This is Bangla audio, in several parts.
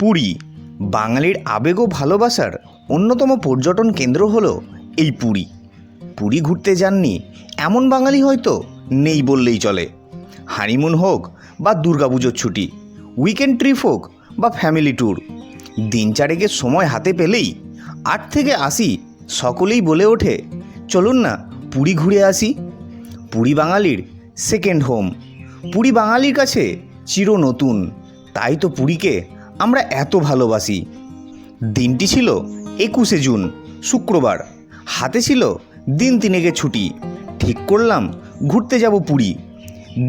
পুরী। বাঙালির আবেগ ও ভালোবাসার অন্যতম পর্যটন কেন্দ্র হলো এই পুরী। পুরী ঘুরতে যাননি, এমন বাঙালি হয়তো নেই বললেই চলে। হানিমুন হোক বা দুর্গাপুজোর ছুটি, উইকেন্ড ট্রিপ হোক বা ফ্যামিলি ট্যুর, দিন চারেকের সময় হাতে পেলেই আট থেকে আসি সকলেই বলে ওঠে, চলুন না পুরী ঘুরে আসি। পুরী বাঙালির সেকেন্ড হোম পুরী বাঙালির কাছে চির নতুন তাই তো পুরীকে আমরা এত ভালোবাসি। দিনটি ছিল একুশে জুন, শুক্রবার। হাতে ছিল দিন তিনেকের ছুটি। ঠিক করলাম ঘুরতে যাব পুরী।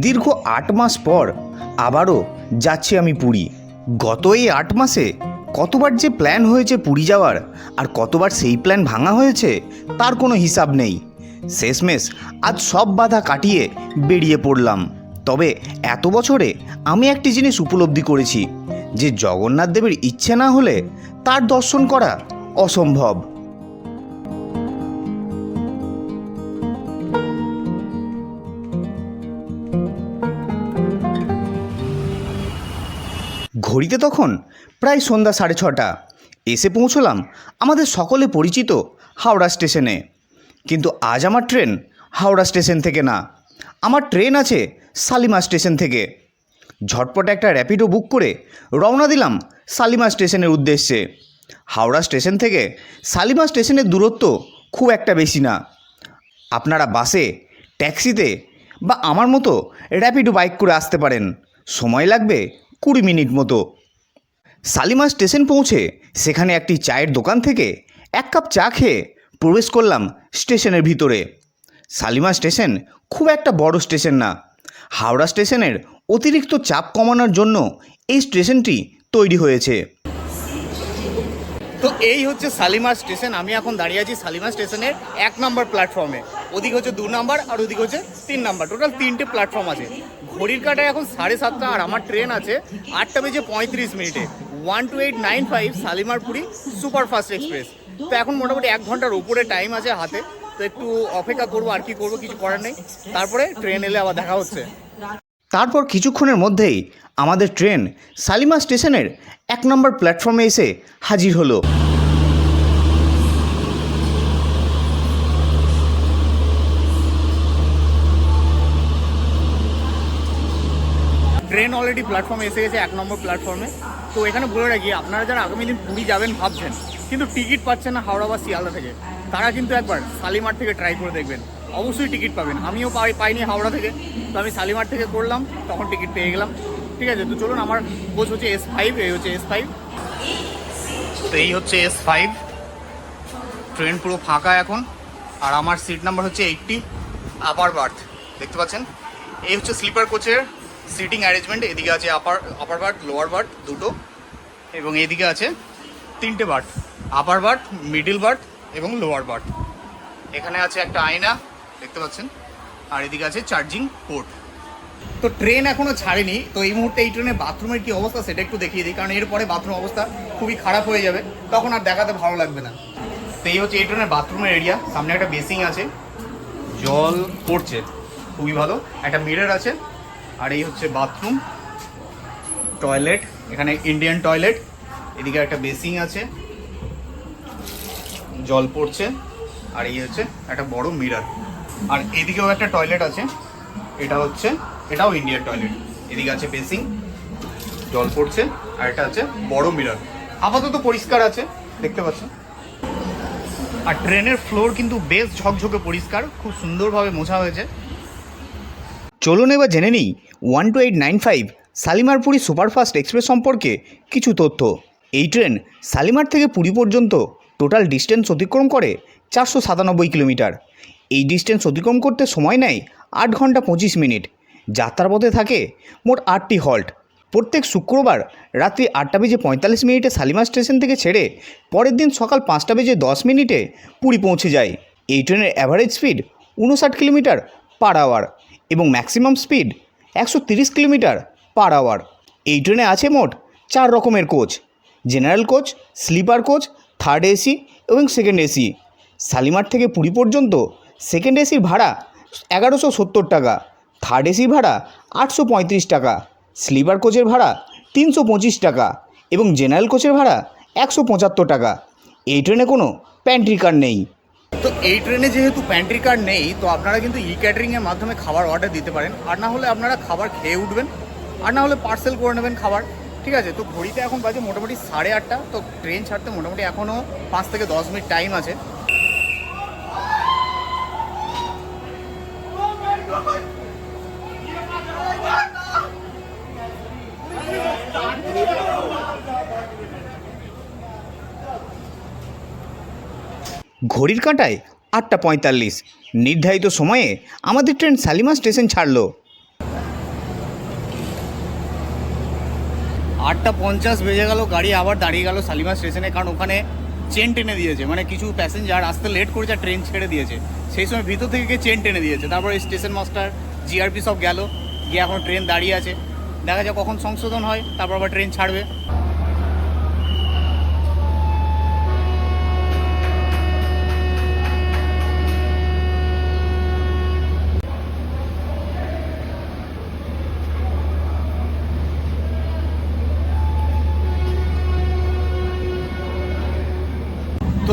দীর্ঘ আট মাস পর আবারও যাচ্ছি আমি পুরী। গত এই আট মাসে কতবার যে প্ল্যান হয়েছে পুরী যাওয়ার আর কতবার সেই প্ল্যান ভাঙা হয়েছে তার কোনো হিসাব নেই। শেষমেশ আজ সব বাধা কাটিয়ে বেরিয়ে পড়লাম। তবে এত বছরে আমি একটি জিনিস উপলব্ধি করেছি, যে জগন্নাথ দেবের ইচ্ছে না হলে তার দর্শন করা অসম্ভব। ঘড়িতে তখন প্রায় সন্ধ্যা সাড়ে ছটা, এসে পৌঁছলাম আমাদের সকলে পরিচিত হাওড়া স্টেশনে। কিন্তু আজ আমার ট্রেন হাওড়া স্টেশন থেকে না। আমার ট্রেন আছে শালিমা স্টেশন থেকে। ঝটপট একটা র্যাপিডো বুক করে রওনা দিলাম শালিমা স্টেশনের উদ্দেশ্যে। হাওড়া স্টেশন থেকে শালিমা স্টেশনের দূরত্ব খুব একটা বেশি না। আপনারা বাসে, ট্যাক্সিতে বা আমার মতো র্যাপিডো বাইক করে আসতে পারেন। সময় লাগবে কুড়ি মিনিট মতো। শালিমা স্টেশন পৌঁছে সেখানে একটি চায়ের দোকান থেকে এক কাপ চা খেয়ে প্রবেশ করলাম স্টেশনের ভিতরে। শালিমা স্টেশন খুব একটা বড় স্টেশন না। হাওড়া স্টেশনের অতিরিক্ত চাপ কমানোর জন্য এই স্টেশনটি তৈরি হয়েছে। তো এই হচ্ছে শালিমার স্টেশন, আমি এখন দাঁড়িয়ে আছি শালিমার স্টেশনের এক নম্বর প্ল্যাটফর্মে। ওদিকে হচ্ছে দু নম্বর আর ওদিকে হচ্ছে তিন নম্বর। টোটাল তিনটে প্ল্যাটফর্ম আছে। ঘড়ির কাটায় এখন সাড়ে সাতটা আর আমার ট্রেন আছে আটটা বেজে পঁয়ত্রিশ মিনিটে। One two eight nine five শালিমারপুরি super fast express. তো এখন মোটামুটি এক ঘণ্টার উপরে টাইম আছে হাতে। তো একটু অপেক্ষা করব আর কি করব কিছু করার নেই। তারপরে ট্রেন এলে আবার দেখা হচ্ছে। তারপর কিছুক্ষণের মধ্যেই আমাদের ট্রেন শালিমা স্টেশনের এক নম্বর প্ল্যাটফর্মে এসে হাজির হলো। ট্রেন অলরেডি প্ল্যাটফর্মে এসে গেছে এক নম্বর প্ল্যাটফর্মে তো এখানে বলে রাখি আপনারা যারা আগামী দিন পুরী যাবেন ভাবছেন কিন্তু টিকিট পাচ্ছেন না হাওড়া বা শিয়ালদা থেকে। তারা কিন্তু একবার শালিমার থেকে ট্রাই করে দেখবেন। অবশ্যই টিকিট পাবেন। আমিও পাই পাইনি হাওড়া থেকে। তো আমি শালিমার থেকে করলাম, তখন টিকিট পেয়ে গেলাম। ঠিক আছে, তো চলুন আমার কোচ হচ্ছে এস ফাইভ এই হচ্ছে এস ফাইভ তো এই হচ্ছে এস ফাইভ ট্রেন পুরো ফাঁকা এখন। আর আমার সিট নাম্বার হচ্ছে এইটটি আপার বার্থ দেখতে পাচ্ছেন? এই হচ্ছে স্লিপার কোচের সিটিং অ্যারেঞ্জমেন্ট এদিকে আছে upper upper berth lower berth দুটো। এবং এদিকে আছে তিনটে berth upper berth middle berth এবং লোয়ার বার্থ এখানে আছে একটা আয়না, দেখতে পাচ্ছেন? আর এদিকে আছে চার্জিং পোর্ট তো ট্রেন এখনও ছাড়েনি, তো এই মুহূর্তে এই ট্রেনের বাথরুমের কি অবস্থা সেটা একটু দেখিয়ে দিই, কারণ এরপরে বাথরুম অবস্থা খুবই খারাপ হয়ে যাবে, তখন আর দেখাতে ভালো লাগবে না। তো এই হচ্ছে এই ট্রেনের বাথরুমের এরিয়া সামনে একটা বেসিং আছে। জল পড়ছে, খুবই ভালো। একটা মিরর আছে, আর এই হচ্ছে বাথরুম টয়লেট এখানে ইন্ডিয়ান টয়লেট এদিকে একটা বেসিং আছে। জল পড়ছে। আর এই হচ্ছে একটা বড় মিরার। আর এদিকেও একটা টয়লেট আছে। এটা হচ্ছে, এটাও ইন্ডিয়ান টয়লেট। এদিকে আছে বেসিং। জল পড়ছে। আর এটা আছে বড় মিরার। আপাতত পরিষ্কার আছে। দেখতে পাচ্ছেন আর ট্রেনের ফ্লোর কিন্তু বেশ ঝকঝকে পরিষ্কার। খুব সুন্দরভাবে মোছা হয়েছে। চলুন এবার জেনে নিই, one two eight nine five শালিমারপুরি superfast express সম্পর্কে কিছু তথ্য। এই ট্রেন শালিমার থেকে পুরী পর্যন্ত টোটাল ডিস্টেন্স অতিক্রম করে চারশো সাতানব্বই কিলোমিটার। এই ডিস্টেন্স অতিক্রম করতে সময় নেয় আট ঘণ্টা পঁচিশ মিনিট। যাত্রাপথে থাকে মোট আটটি হল্ট প্রত্যেক শুক্রবার রাত্রি আটটা বেজে পঁয়তাল্লিশ মিনিটে শালিমার স্টেশন থেকে ছেড়ে পরের দিন সকাল পাঁচটা বেজে দশ মিনিটে পুরী পৌঁছে যায়। এই ট্রেনের অ্যাভারেজ স্পিড উনষাট কিলোমিটার পার আওয়ার এবং ম্যাক্সিমাম স্পিড একশো তিরিশ কিলোমিটার পার আওয়ার এই ট্রেনে আছে মোট চার রকমের coach general coach, sleeper coach third AC এবং সেকেন্ড এসি শালিমার থেকে পুরী পর্যন্ত সেকেন্ড এসির ভাড়া এগারোশো সত্তর টাকা থার্ড এসির ভাড়া আটশো পঁয়ত্রিশ টাকা, স্লিপার কোচের ভাড়া তিনশো পঁচিশ টাকা এবং জেনারেল কোচের ভাড়া একশো পঁচাত্তর টাকা। এই ট্রেনে কোনো প্যান্ট্রি কার্ড নেই। তো এই ট্রেনে যেহেতু প্যান্ট্রি কার্ড নেই, তো আপনারা কিন্তু ই ক্যাটারিংয়ের মাধ্যমে খাবার অর্ডার দিতে পারেন। আর না হলে আপনারা খাবার খেয়ে উঠবেন, আর না হলে পার্সেল করে নেবেন খাবার। ঠিক আছে, তো ঘড়িতে এখন বাজে মোটামুটি সাড়ে আটটা, তো ট্রেন ছাড়তে মোটামুটি এখনও পাঁচ থেকে দশ মিনিট টাইম আছে। ঘড়ির কাঁটায় আটটা পঁয়তাল্লিশ। নির্ধারিত সময়ে আমাদের ট্রেন শালিমা স্টেশন ছাড়লো। আটটা পঞ্চাশ বেজে গেল, গাড়ি আবার দাঁড়িয়ে গেল শালিমা স্টেশনে, কারণ ওখানে চেন টেনে দিয়েছে। মানে কিছু প্যাসেঞ্জার আসতে লেট করেছে ট্রেন ছেড়ে দিয়েছে। সেই সময় ভিতর থেকে চেন টেনে দিয়েছে। তারপরে স্টেশন মাস্টার জিআরপি সব গেল। গিয়ে এখন ট্রেন দাঁড়িয়ে আছে। দেখা যাক কখন সংশোধন হয়, তারপর আবার ট্রেন ছাড়বে।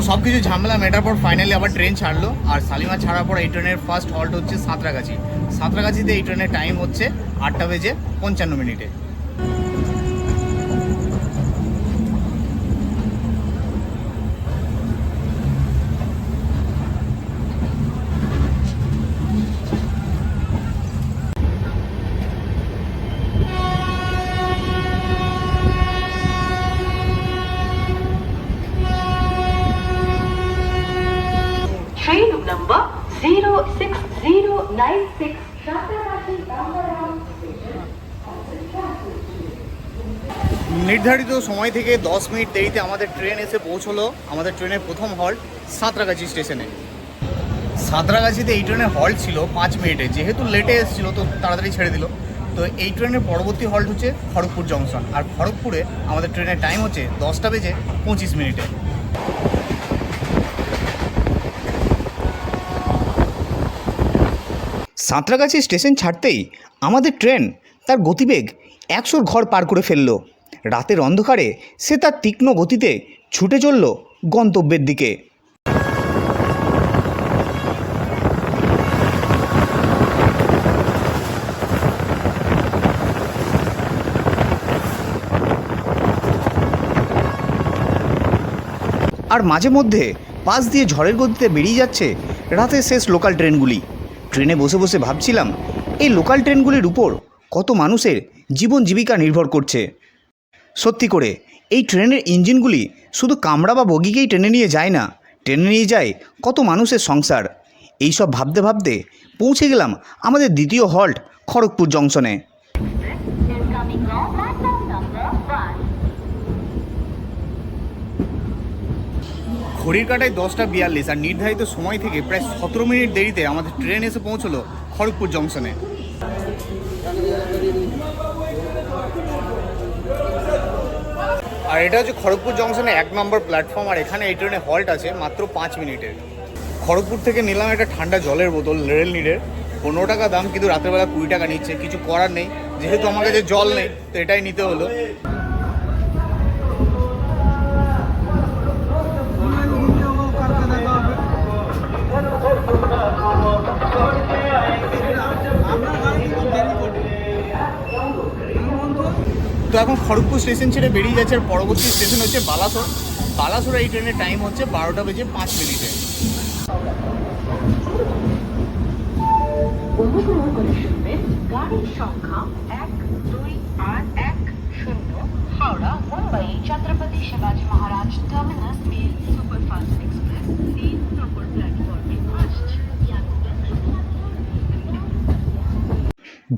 সব কিছু ঝামেলা মেটার পর ফাইনালি আবার ট্রেন ছাড়লো। আর শালিমা ছাড়ার পর এই ট্রেনের ফার্স্ট হল্ট হচ্ছে সাঁতরাগাছি। সাঁতরাগাছিতে এই ট্রেনের টাইম হচ্ছে আটটা বেজে পঞ্চান্ন মিনিটে। 06096 Satarati Bangaram Station. নির্ধারিত সময় থেকে দশ মিনিট দেরিতে আমাদের ট্রেন এসে পৌঁছলো আমাদের ট্রেনের প্রথম হল্ট সাঁতরাগাছি স্টেশনে। সাঁতরাগাছিতে এই ট্রেনের হল্ট ছিল পাঁচ মিনিটে। যেহেতু লেটে এসেছিল তো তাড়াতাড়ি ছেড়ে দিল। তো এই ট্রেনের পরবর্তী হল্ট হচ্ছে খড়গপুর জংশন আর খড়গপুরে আমাদের ট্রেনের টাইম হচ্ছে দশটা বেজে পঁচিশ মিনিটে। সাঁতরাগাছি স্টেশন ছাড়তেই আমাদের ট্রেন তার গতিবেগ একশোর ঘর পার করে ফেলল। রাতের অন্ধকারে সে তার তীক্ষ্ণ গতিতে ছুটে চলল গন্তব্যের দিকে। আর মাঝে মধ্যে পাশ দিয়ে ঝড়ের গতিতে বেরিয়ে যাচ্ছে রাতের শেষ লোকাল ট্রেনগুলি ট্রেনে বসে বসে ভাবছিলাম, এই লোকাল ট্রেনগুলির উপর কত মানুষের জীবন জীবিকা নির্ভর করছে। সত্যি করে, এই ট্রেনের ইঞ্জিনগুলি শুধু কামড়া বা বগিকেই টেনে নিয়ে যায় না, টেনে নিয়ে যায় কত মানুষের সংসার। এইসব ভাবতে ভাবতে পৌঁছে গেলাম আমাদের দ্বিতীয় হল্ট খড়গপুর জংশনে। ঘড়ির কাটায় দশটা বিয়াল্লিশ আর নির্ধারিত সময় থেকে প্রায় সতেরো মিনিট দেরিতে আমাদের ট্রেন এসে পৌঁছলো খড়গপুর জংশনে। আর এটা হচ্ছে খড়গপুর জংশনে এক নম্বর প্ল্যাটফর্ম, আর এখানে এই ট্রেনে হল্ট আছে মাত্র পাঁচ মিনিটের খড়গপুর থেকে নিলাম একটা ঠান্ডা জলের বোতল, রেল নিডের। পনেরো টাকা দাম, কিন্তু রাত্রেবেলা কুড়ি টাকা নিচ্ছে, কিছু করার নেই। যেহেতু আমার কাছে জল নেই, তো এটাই নিতে হলো। তো এখন খড়গপুর স্টেশন ছেড়ে বেরিয়ে যাচ্ছে, আর পরবর্তী স্টেশন হচ্ছে বালাসোর। বালাসোর এই ট্রেনের টাইম হচ্ছে বারোটা বেজে পাঁচ মিনিটে।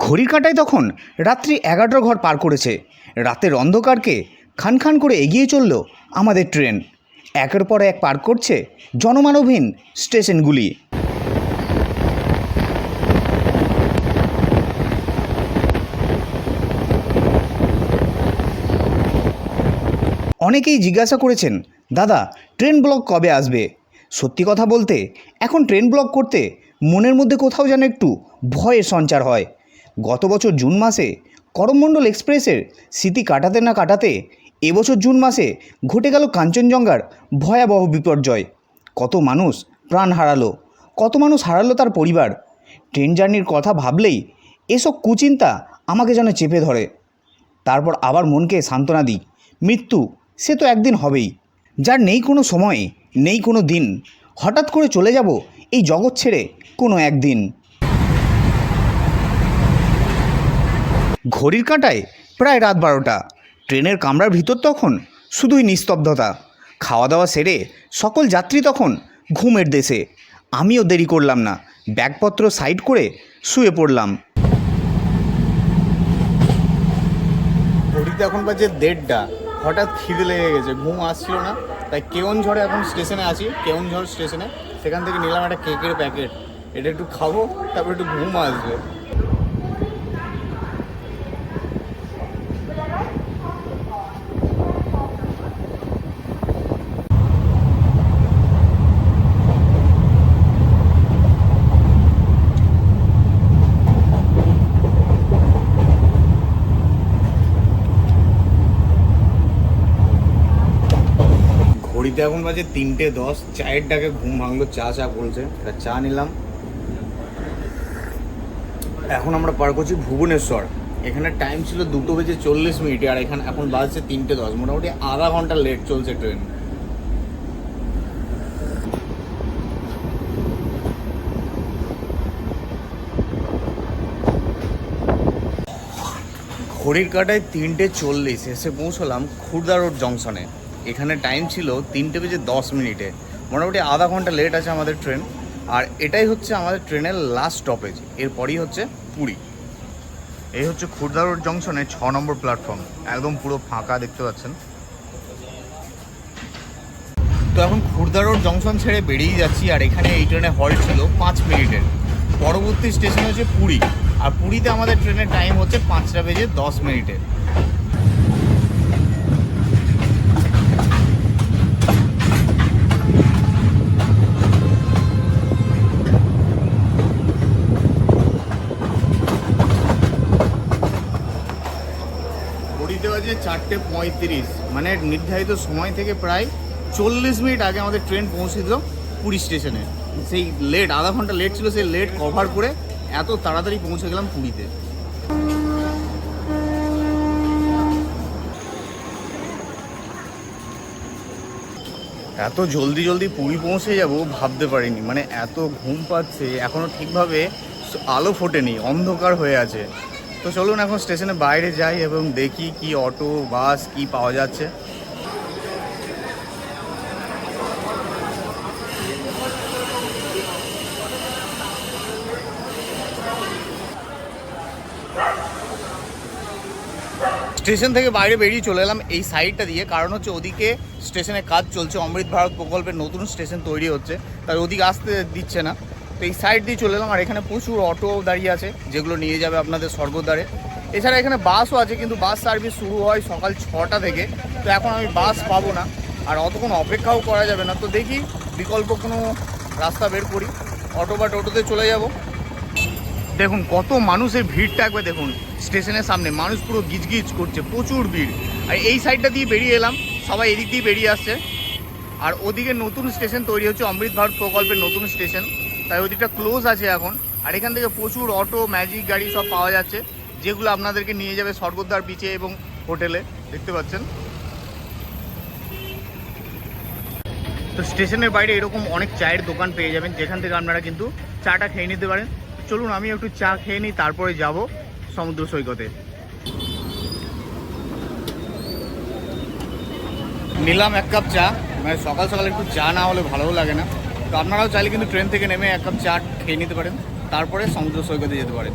ঘড়ির কাঁটায় তখন রাত্রি এগারোটার ঘর পার করেছে। রাতের অন্ধকারকে খান খান করে এগিয়ে চলল আমাদের ট্রেন। একের পর এক পার করছে জনমানবহীন স্টেশনগুলি। অনেকেই জিজ্ঞাসা করেছেন, দাদা, ট্রেন ব্লক কবে আসবে? সত্যি কথা বলতে, এখন ট্রেন ব্লক করতে মনের মধ্যে কোথাও যেন একটু ভয়ের সঞ্চার হয়। গত বছর জুন মাসে করমণ্ডল এক্সপ্রেসের স্মৃতি কাটাতে না কাটাতে এবছর জুন মাসে ঘটে গেল কাঞ্চনজঙ্ঘার ভয়াবহ বিপর্যয়। কত মানুষ প্রাণ হারালো, কত মানুষ হারালো তার পরিবার। ট্রেন জার্নির কথা ভাবলেই এসব কুচিন্তা আমাকে যেন চেপে ধরে। তারপর আবার মনকে সান্ত্বনা দিই, মৃত্যু সে তো একদিন হবেই। যার নেই কোনো সময়, নেই কোনো দিন, হঠাৎ করে চলে যাব এই জগৎ ছেড়ে কোনো একদিন। ঘড়ির কাঁটায় প্রায় রাত বারোটা। ট্রেনের কামরার ভিতর তখন শুধুই নিস্তব্ধতা। খাওয়া দাওয়া সেরে সকল যাত্রী তখন ঘুমের দেশে। আমিও দেরি করলাম না, ব্যাগপত্র সাইড করে শুয়ে পড়লাম। ঘড়িতে এখন বাজে দেড়টা। হঠাৎ খিদে লেগে গেছে, ঘুম আসছিল না। তাই কেওনঝড়ে এখন স্টেশনে আছি, কেওনঝড় স্টেশনে। সেখান থেকে নিলাম একটা কেকের প্যাকেট। এটা একটু খাব, তারপর একটু ঘুম আসবে ঘড়িতে এখন বাজে তিনটে দশ। চায়ের ডাকে ঘুম ভাঙলো, চা চা বলছে। চা নিলাম। এখন আমরা পার করছি ভুবনেশ্বর। এখানে টাইম ছিল দুটো বেজে চল্লিশ মিনিট, আর এখানে এখন বাজছে তিনটে দশ। মোটামুটি আধা ঘণ্টা লেট চলছে ট্রেন ঘড়ির কাটায় তিনটে চল্লিশ, এসে পৌঁছলাম খুর্দা রোড জংশনে এখানে টাইম ছিল তিনটে বেজে দশ মিনিটে। মোটামুটি আধা ঘণ্টা লেট আছে আমাদের ট্রেন আর এটাই হচ্ছে আমাদের ট্রেনের লাস্ট স্টপেজ এরপরই হচ্ছে পুরী। এই হচ্ছে খুর্দা রোড জংশনে ছ নম্বর প্ল্যাটফর্ম একদম পুরো ফাঁকা দেখতে পাচ্ছেন। তো এখন খুর্দা রোড জংশন ছেড়ে বেরিয়ে যাচ্ছি, আর এখানে এই ট্রেনে হল্ট ছিল পাঁচ মিনিটের। পরবর্তী স্টেশন হচ্ছে পুরী। আর পুরীতে আমাদের ট্রেনের টাইম হচ্ছে পাঁচটা বেজে দশ মিনিটে পুরীতে বাজে চারটে পঁয়ত্রিশ। মানে নির্ধারিত সময় থেকে প্রায় চল্লিশ মিনিট আগে আমাদের ট্রেন পৌঁছে দিল পুরী স্টেশনে। সেই লেট আধা ঘণ্টা লেট ছিল, সেই লেট কভার করে এত তাড়াতাড়ি পৌঁছে গেলাম পুরীতে। এত জলদি জলদি পুরী পৌঁছে যাব ভাবতে পারিনি। মানে এত ঘুম পাচ্ছে এখনও ঠিকভাবে আলো ফোটেনি, অন্ধকার হয়ে আছে। তো চলুন এখন স্টেশনে বাইরে যাই এবং দেখি কি অটো, বাস, কি পাওয়া যাচ্ছে। স্টেশন থেকে বাইরে বেরিয়ে চলে এলাম এই সাইডটা দিয়ে। কারণ হচ্ছে ওদিকে স্টেশনে কাজ চলছে। অমৃত ভারত প্রকল্পের নতুন স্টেশন তৈরি হচ্ছে। তাই ওদিকে আসতে দিচ্ছে না। তো এই সাইড দিয়ে চলে এলাম আর এখানে প্রচুর অটো দাঁড়িয়ে আছে, যেগুলো নিয়ে যাবে আপনাদের স্বর্গদ্বারে। এছাড়া এখানে বাসও আছে, কিন্তু বাস সার্ভিস শুরু হয় সকাল ছটা থেকে। তো এখন আমি বাস পাবো না, আর অতক্ষণ অপেক্ষাও করা যাবে না। তো দেখি বিকল্প কোনো রাস্তা বের করি অটো বা টোটোতে চলে যাব। দেখুন, কত মানুষের ভিড় থাকবে দেখুন স্টেশনের সামনে। মানুষ পুরো গিজগিজ করছে, প্রচুর ভিড়। আর এই সাইডটা দিয়ে বেরিয়ে এলাম, সবাই এদিক দিয়ে বেরিয়ে আসছে। আর ওদিকে নতুন স্টেশন তৈরি হচ্ছে, অমৃত ভারত প্রকল্পের নতুন স্টেশন তাই ওদিকটা ক্লোজ আছে এখন। আর এখান থেকে প্রচুর অটো ম্যাজিক গাড়ি সব পাওয়া যাচ্ছে, যেগুলো আপনাদেরকে নিয়ে যাবে স্বর্গদ্বার বিচে এবং হোটেলে দেখতে পাচ্ছেন? তো স্টেশনের বাইরে এরকম অনেক চায়ের দোকান পেয়ে যাবেন, যেখান থেকে আপনারা কিন্তু চাটা খেয়ে নিতে পারেন। চলুন আমি একটু চা খেয়ে নিই, তারপরে যাব সমুদ্র সৈকতে। নিলাম এক কাপ চা মানে সকাল সকাল একটু চা না হলে ভালোও লাগে না। তো আপনারাও চাইলে কিন্তু ট্রেন থেকে নেমে এক কাপ চা খেয়ে নিতে পারেন। তারপরে সমুদ্র সৈকতে যেতে পারেন।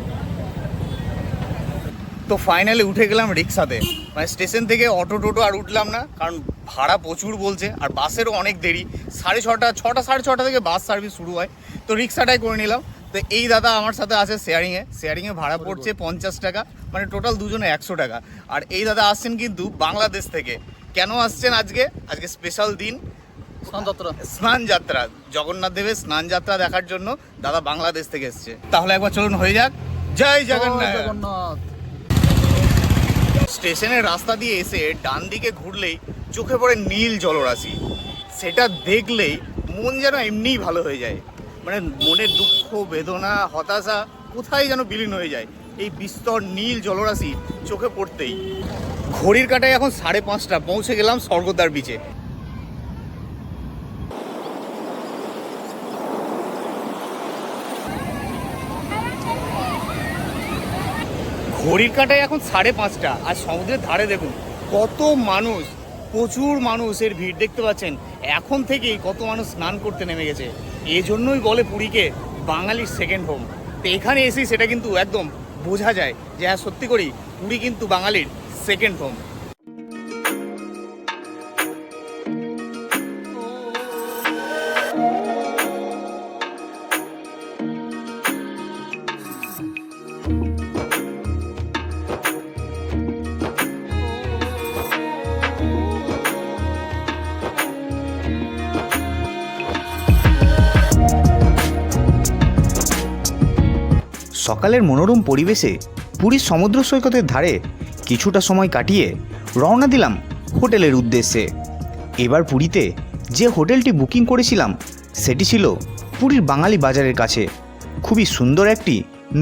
তো ফাইনালি উঠে গেলাম রিক্সাতে। মানে স্টেশন থেকে অটো টোটো আর উঠলাম না কারণ ভাড়া প্রচুর বলছে আর বাসেরও অনেক দেরি। সাড়ে ছটা ছটা সাড়ে ছটা থেকে বাস সার্ভিস শুরু হয়। তো রিক্সাটাই করে নিলাম। তো এই দাদা আমার সাথে আছে শেয়ারিংয়ে শেয়ারিংয়ে ভাড়া পড়ছে পঞ্চাশ টাকা মানে টোটাল দুজনে একশো টাকা। আর এই দাদা আসছেন কিন্তু বাংলাদেশ থেকে। কেন আসছেন আজকে? আজকে স্পেশাল দিন। স্নান যাত্রা জগন্নাথ দেবের স্নান যাত্রা দেখার জন্য দাদা বাংলাদেশ থেকে এসছে। তাহলে একবার চলুন হয়ে যাক। জয় জগন্নাথ। জগন্নাথ। স্টেশনের রাস্তা দিয়ে এসে ডান দিকে ঘুরলেই চোখে পড়ে নীল জলরাশি। সেটা দেখলেই মন যেন এমনিই ভালো হয়ে যায়। মানে মনের দুঃখ বেদনা হতাশা কোথায় যেন বিলীন হয়ে যায়। এই বিস্তর নীল জলরাশি চোখে পড়তেই। ঘড়ির কাটায় এখন সাড়ে পাঁচটা পৌঁছে গেলাম স্বর্গদ্বার বিচে ঘড়ির কাটায় এখন সাড়ে পাঁচটা। আর সমুদ্রের ধারে দেখুন, কত মানুষ, প্রচুর মানুষের ভিড় দেখতে পাচ্ছেন। এখন থেকেই কত মানুষ স্নান করতে নেমে গেছে। এজন্যই বলে পুরীকে বাঙালির সেকেন্ড হোম তো এখানে এসেই সেটা কিন্তু একদম বোঝা যায় যে হ্যাঁ সত্যি করি পুরী কিন্তু বাঙালির সেকেন্ড হোম সকালের মনোরম পরিবেশে পুরীর সমুদ্র সৈকতের ধারে কিছুটা সময় কাটিয়ে রওনা দিলাম হোটেলের উদ্দেশ্যে। এবার পুরীতে যে হোটেলটি বুকিং করেছিলাম, সেটি ছিল পুরীর বাঙালি বাজারের কাছে। খুবই সুন্দর একটি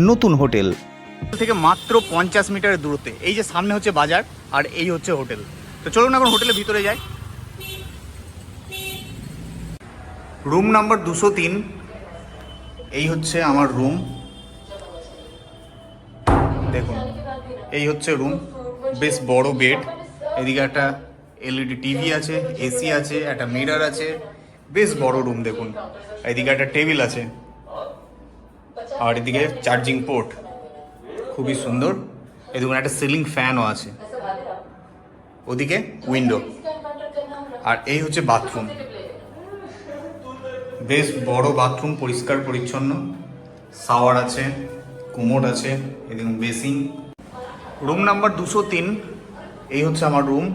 নতুন হোটেল থেকে মাত্র পঞ্চাশ মিটারের দূরত্বে। এই যে সামনে হচ্ছে বাজার আর এই হচ্ছে হোটেল। তো চলুন এখন হোটেলের ভিতরে যাই। রুম নাম্বার দুশো তিন। এই হচ্ছে আমার রুম। দেখুন, এই হচ্ছে রুম বেশ বড় বেড এদিকে একটা এলইডি টিভি আছে এসি আছে, একটা মিরার আছে, বেশ বড় রুম দেখুন, এদিকে একটা টেবিল আছে, আর এদিকে চার্জিং পোর্ট খুবই সুন্দর এদিকে একটা সিলিং ফ্যানও আছে, ওদিকে উইন্ডো আর এই হচ্ছে বাথরুম বেশ বড় বাথরুম পরিষ্কার, পরিচ্ছন্ন শাওয়ার আছে কুমোড আছে এই দেখুন বেসিং রুম নাম্বার দুশো তিন, এই হচ্ছে আমার রুম।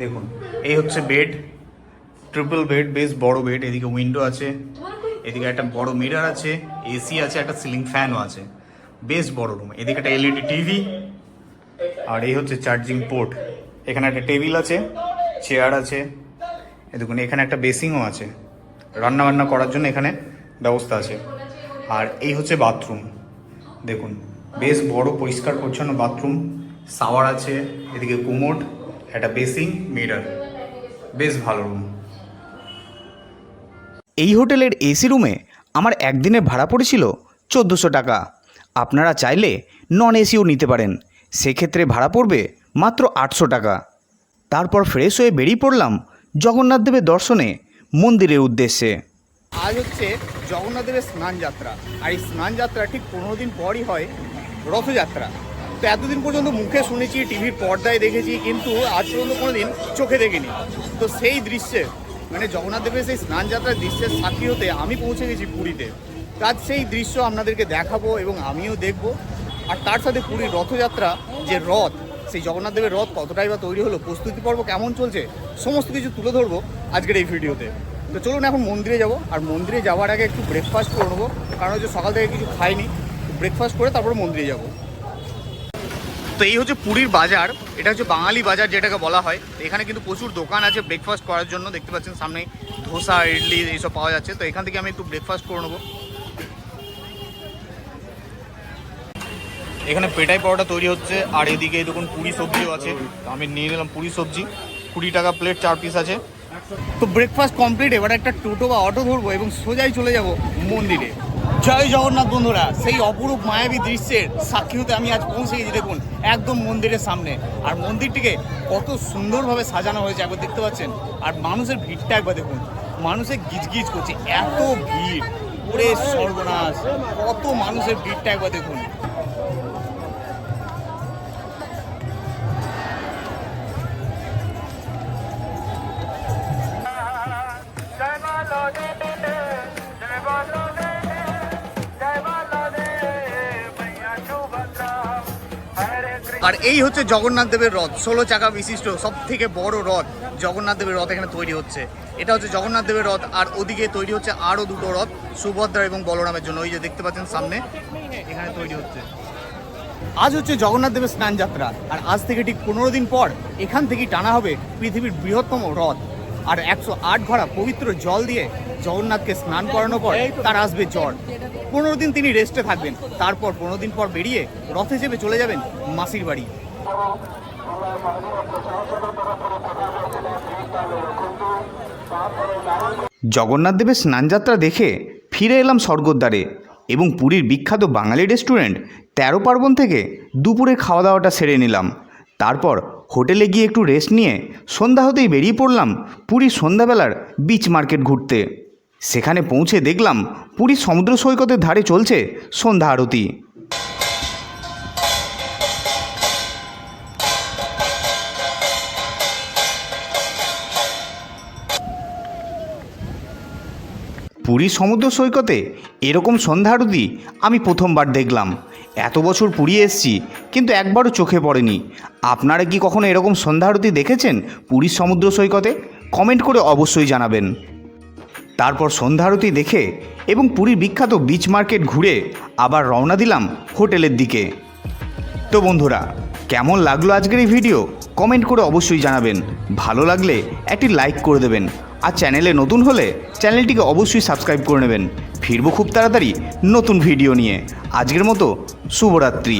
দেখুন, এই হচ্ছে বেড, ট্রিপল বেড, বেশ বড় বেড, এদিকে উইন্ডো আছে, এদিকে একটা বড় মিরার আছে, এসি আছে, একটা সিলিং ফ্যানও আছে। বেশ বড় রুম, এদিকে একটা এলইডি টিভি, আর এই হচ্ছে চার্জিং পোর্ট। এখানে একটা টেবিল আছে, চেয়ার আছে দেখুন, এখানে একটা বেসিংও আছে। রান্না বান্না করার জন্য এখানে ব্যবস্থা আছে। আর এই হচ্ছে বাথরুম। দেখুন বেশ বড় পরিষ্কার পরিচ্ছন্ন বাথরুম। শাওয়ার আছে এদিকে কুমোড একটা বেসিং মিরার। বেশ ভালো রুম এই হোটেলের এসি রুমে আমার একদিনের ভাড়া পড়েছিল চোদ্দোশো টাকা। আপনারা চাইলে নন এসিও নিতে পারেন। সেক্ষেত্রে ভাড়া পড়বে মাত্র আটশো টাকা। তারপর ফ্রেশ হয়ে বেরিয়ে পড়লাম জগন্নাথ দেবের দর্শনে মন্দিরের উদ্দেশ্যে। আজ হচ্ছে জগন্নাথ দেবের স্নান যাত্রা আর এই স্নান যাত্রা ঠিক পনেরো দিন পরই হয় রথযাত্রা। তো এতদিন পর্যন্ত মুখে শুনেছি টিভির পর্দায় দেখেছি, কিন্তু আজ পর্যন্ত কোনো দিন চোখে দেখিনি। তো সেই দৃশ্যে মানে জগন্নাথ দেবের সেই স্নান যাত্রার দৃশ্যের সাক্ষী হতে আমি পৌঁছে গেছি পুরীতে। তো আজ সেই দৃশ্য আপনাদেরকে দেখাবো এবং আমিও দেখব। আর তার সাথে পুরীর রথযাত্রা, যে রথ, সেই জগন্নাথ দেবের রথ কতটাই বা তৈরি হলো, প্রস্তুতি পর্ব কেমন চলছে, সমস্ত কিছু তুলে ধরবো আজকের এই ভিডিওতে। তো চলুন এখন মন্দিরে যাব। আর মন্দিরে যাওয়ার আগে একটু ব্রেকফাস্ট করে নেব। কারণ হচ্ছে সকাল থেকে কিছু খাইনি। ব্রেকফাস্ট করে তারপরে মন্দিরে যাব। তো এই হচ্ছে পুরীর বাজার। এটা হচ্ছে বাঙালি বাজার যেটাকে বলা হয়। এখানে কিন্তু প্রচুর দোকান আছে ব্রেকফাস্ট করার জন্য। দেখতে পাচ্ছেন সামনে ধোসা, ইডলি এইসব পাওয়া যাচ্ছে। তো এখান থেকে আমি একটু ব্রেকফাস্ট করে নেব। এখানে পেটাই পরোটা তৈরি হচ্ছে। আর এদিকে দেখুন পুরি সবজিও আছে। আমি নিয়ে নিলাম পুরি সবজি। কুড়ি টাকা প্লেট চার পিস আছে। তো ব্রেকফাস্ট কমপ্লিট এবার একটা টোটো বা অটো ধরবো এবং সোজাই চলে যাব মন্দিরে। জয় জগন্নাথ বন্ধুরা, সেই অপরূপ মায়াবী দৃশ্যের সাক্ষী হতে আমি আজ পৌঁছে গেছি, দেখুন, একদম মন্দিরের সামনে। আর মন্দিরটিকে কত সুন্দরভাবে সাজানো হয়েছে, একবার দেখতে পাচ্ছেন? আর মানুষের ভিড়টা একবার দেখুন মানুষের গিজগিজ করছে, এত ভিড়, ওরে সর্বনাশ, কত মানুষের ভিড়টা একবার দেখুন। আর এই হচ্ছে জগন্নাথ দেবের রথ, ষোলো চাকা বিশিষ্ট সব থেকে বড় রথ জগন্নাথ দেবের রথ এখানে তৈরি হচ্ছে। এটা হচ্ছে জগন্নাথ দেবের রথ, আর ওদিকে তৈরি হচ্ছে আরও দুটো রথ, সুভদ্রা এবং বলরামের জন্য। ওই যে দেখতে পাচ্ছেন সামনে, এখানে তৈরি হচ্ছে। আজ হচ্ছে জগন্নাথ দেবের স্নান যাত্রা, আর আজ থেকে ঠিক পনেরো দিন পর এখান থেকেই টানা হবে পৃথিবীর বৃহত্তম রথ। আর একশো আট ঘোড়া পবিত্র জল দিয়ে জগন্নাথকে স্নান করানোর পর তার আসবে জ্বর। পনেরো দিন তিনি রেস্টে থাকবেন। তারপর পনেরো দিন পর বেরিয়ে রথে চেপে চলে যাবেন মাসির বাড়ি। জগন্নাথ দেবের স্নানযাত্রা দেখে ফিরে এলাম স্বর্গদ্বারে এবং পুরীর বিখ্যাত বাঙালি রেস্টুরেন্ট তেরো পার্বণ থেকে দুপুরে খাওয়া দাওয়াটা সেরে নিলাম। তারপর হোটেলে গিয়ে একটু রেস্ট নিয়ে সন্ধ্যা হতেই বেরিয়ে পড়লাম পুরীর সন্ধ্যাবেলার বিচ মার্কেট ঘুরতে। সেখানে পৌঁছে দেখলাম পুরীর সমুদ্র সৈকতের ধারে চলছে সন্ধ্যা আরতি। পুরী সমুদ্র সৈকতে এরকম সন্ধ্যা আরতি আমি প্রথমবার দেখলাম। এত বছর পুরী এসছি, কিন্তু একবারও চোখে পড়েনি। আপনারা কি কখনো এরকম সন্ধ্যা আরতি দেখেছেন পুরীর সমুদ্র সৈকতে? কমেন্ট করে অবশ্যই জানাবেন। তারপর সন্ধ্যা আরতি দেখে এবং পুরীর বিখ্যাত বিচ মার্কেট ঘুরে আবার রওনা দিলাম হোটেলের দিকে। তো বন্ধুরা, কেমন লাগল আজকের এই ভিডিও কমেন্ট করে অবশ্যই জানাবেন। ভালো লাগলে একটি লাইক করে দেবেন। আর চ্যানেলে নতুন হলে চ্যানেলটিকে অবশ্যই সাবস্ক্রাইব করে নেবেন। ফিরবো খুব তাড়াতাড়ি নতুন ভিডিও নিয়ে। আজকের মতো শুভরাত্রি।